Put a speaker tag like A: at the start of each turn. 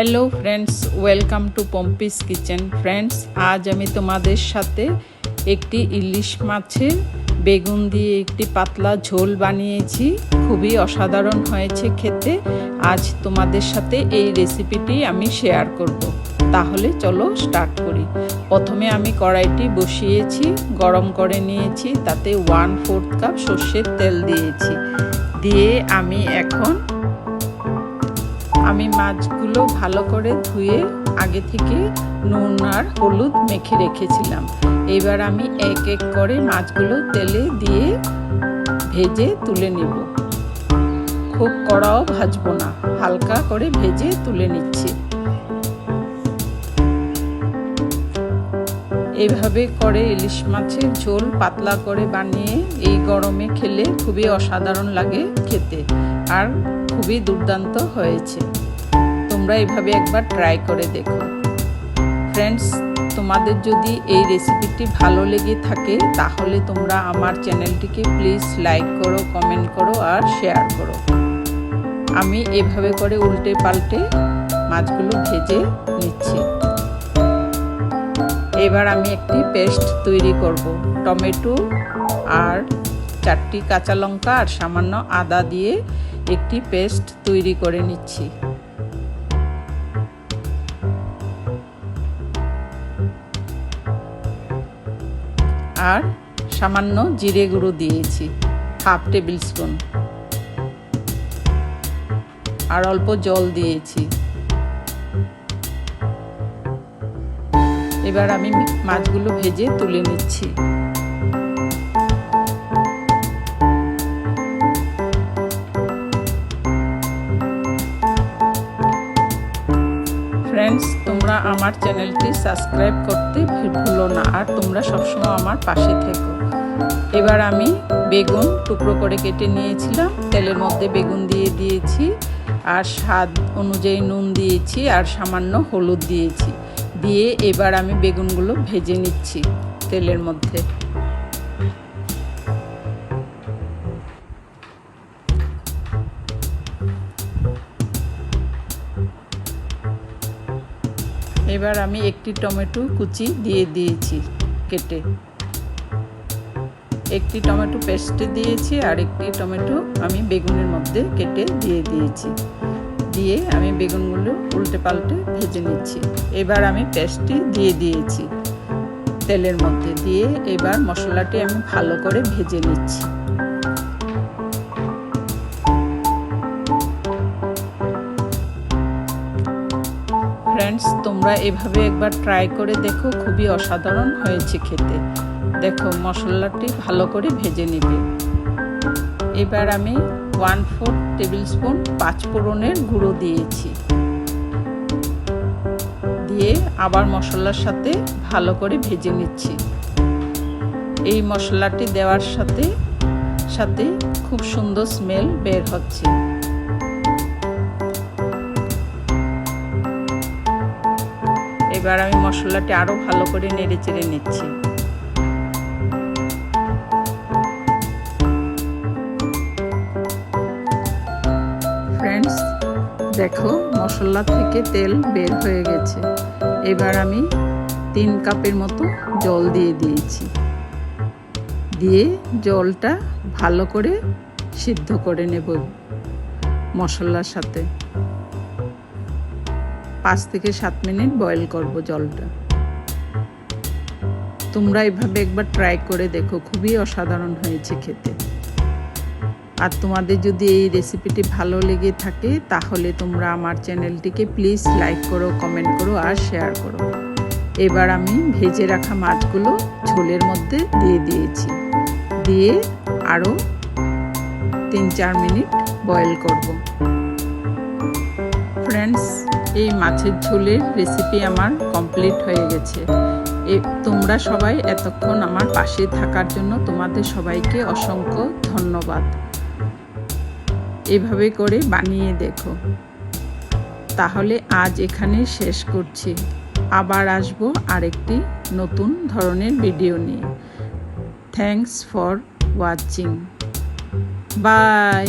A: Hello friends welcome to Pompi's kitchen friends আজ আমি তোমাদের সাথে একটি ইলিশ মাছের বেগুন দিয়ে একটি পাতলা ঝোল বানিয়েছি। খুবই অসাধারণ হয়েছে খেতে। আজ তোমাদের সাথে এই রেসিপিটি আমি শেয়ার করব। তাহলে চলো স্টার্ট করি। প্রথমে আমি কড়াইটি বসিয়েছি, গরম করে নিয়েছি, তাতে ওয়ান ফোর্থ কাপ সর্ষের তেল দিয়েছি। দিয়ে আমি এখন আমি মাছগুলো ভালো করে ধুয়ে আগে থেকে নুন আর হলুদ মেখে রেখেছিলাম। এবার আমি এক এক করে মাছগুলো তেলে দিয়ে ভেজে তুলে নেব। খুব কড়াও ভাজবো না, হালকা করে ভেজে তুলে নিচ্ছি। এইভাবে করে ইলিশ মাছের ঝোল পাতলা করে বানিয়ে এই গরমে খেলে খুবই অসাধারণ লাগে খেতে, আর খুবই দুর্দান্ত হয়েছে। তোমরা এভাবে একবার ট্রাই করে দেখো। ফ্রেন্ডস তোমাদের যদি এই রেসিপিটি ভালো লেগে থাকে, তাহলে তোমরা আমার চ্যানেলটিকে প্লিজ লাইক করো কমেন্ট করো আর শেয়ার করো। আমি এভাবে করে উল্টে পাল্টে মাছগুলো ভেজে নিচ্ছি। এবার আমি একটি পেস্ট তৈরি করব। টমেটো আর চারটি কাঁচা লঙ্কা আর সামান্য আদা দিয়ে একটি পেস্ট তৈরি করে নিচ্ছি। আর সামান্য জিরে গুঁড়ো দিয়েছি, হাফ টেবিল স্পুন। আর অল্প জল দিয়েছি। এবার আমি মাছগুলো ভেজে তুলে নিচ্ছি। আমার চ্যানেলটি সাবস্ক্রাইব করতে ভুলো না। আর তোমরা সবসময় আমার পাশে থেকো। এবার আমি বেগুন টুকরো করে কেটে নিয়েছিলাম। তেলের মধ্যে বেগুন দিয়ে দিয়েছি আর স্বাদ অনুযায়ী নুন দিয়েছি আর সামান্য হলুদ দিয়েছি। দিয়ে এবার আমি বেগুনগুলো ভেজে নিচ্ছি তেলের মধ্যে। এবার আমি একটি টমেটো কুচি দিয়ে দিয়েছি কেটে। একটি টমেটো পেস্টে দিয়েছি আর একটি টমেটো আমি বেগুনের মধ্যে কেটে দিয়ে দিয়েছি। দিয়ে আমি বেগুনগুলো উল্টে পাল্টে ভেজে নিচ্ছি। এবার আমি পেস্টটি দিয়ে দিয়েছি তেলের মধ্যে। দিয়ে এবার মশলাটি আমি ভালো করে ভেজে নিচ্ছি। ফ্রেন্ডস তোমরা এভাবে একবার ট্রাই করে দেখো, খুবই অসাধারণ হয়েছে খেতে। দেখো, মশলাটি ভালো করে ভেজে নেবে। এবার আমি ওয়ান ফোর টেবিল স্পুন পাঁচ ফোড়নের গুঁড়ো দিয়েছি। দিয়ে আবার মশলার সাথে ভালো করে ভেজে নিচ্ছি। এই মশলাটি দেওয়ার সাথে সাথে খুব সুন্দর স্মেল বের হচ্ছে। এবার আমি মশলাটি আরও ভালো করে নেড়ে চেড়ে নিচ্ছি। ফ্রেন্ডস দেখো, মশলা থেকে তেল বের হয়ে গেছে। এবার আমি তিন কাপের মতো জল দিয়ে দিয়েছি। দিয়ে জলটা ভালো করে সিদ্ধ করে নেব মশলার সাথে। পাঁচ থেকে সাত মিনিট বয়েল করব জলটা। তোমরা এভাবে একবার ট্রাই করে দেখো, খুবই অসাধারণ হয়েছে খেতে। আর তোমাদের যদি এই রেসিপিটি ভালো লেগে থাকে, তাহলে তোমরা আমার চ্যানেলটিকে প্লিজ লাইক করো, কমেন্ট করো আর শেয়ার করো। এবার আমি ভেজে রাখা মাছগুলো ঝোলের মধ্যে দিয়ে দিয়েছি। দিয়ে আরও তিন চার মিনিট বয়েল করব। ফ্রেন্ডস এই মাছের ঝোলের রেসিপি আমার কমপ্লিট হয়ে গেছে। এ তোমরা সবাই এতক্ষণ আমার পাশে থাকার জন্য তোমাদের সবাইকে অসংখ্য ধন্যবাদ। এভাবে করে বানিয়ে দেখো। তাহলে আজ এখানে শেষ করছি। আবার আসব আরেকটি নতুন ধরনের ভিডিও নিয়ে। Thanks for watching by